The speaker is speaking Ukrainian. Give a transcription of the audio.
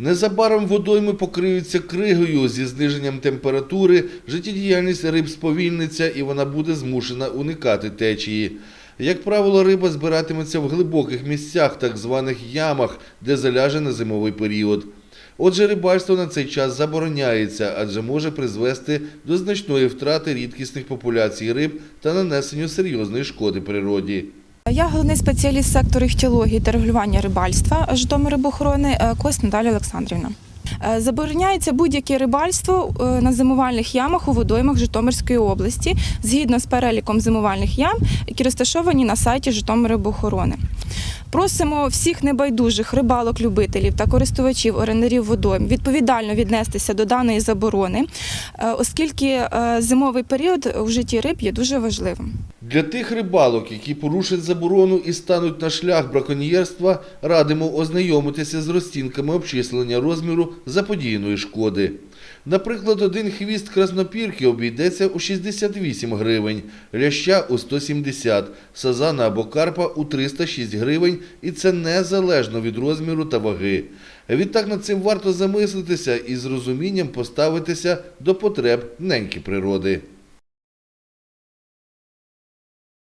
Незабаром водойми покриються кригою зі зниженням температури, життєдіяльність риб сповільниться і вона буде змушена уникати течії. Як правило, риба збиратиметься в глибоких місцях, так званих ямах, де заляже на зимовий період. Отже, рибальство на цей час забороняється, адже може призвести до значної втрати рідкісних популяцій риб та нанесенню серйозної шкоди природі. Я головний спеціаліст сектору іхтіології та регулювання рибальства Житомирибохорони е, Кость Наталя Олександрівна. Е, Забороняється будь-яке рибальство е, на зимувальних ямах у водоймах Житомирської області згідно з переліком зимувальних ям, які розташовані на сайті Житомирибохорони. Просимо всіх небайдужих рибалок-любителів та користувачів орендарів водойм відповідально віднестися до даної заборони, оскільки зимовий період у житті риб є дуже важливим. Для тих рибалок, які порушать заборону і стануть на шлях браконьєрства, радимо ознайомитися з розцінками обчислення розміру заподіяної шкоди. Наприклад, один хвіст краснопірки обійдеться у 68 гривень, ляща у 170, сазана або карпа у 306 гривень, і це незалежно від розміру та ваги. Відтак над цим варто замислитися і з розумінням поставитися до потреб неньки природи.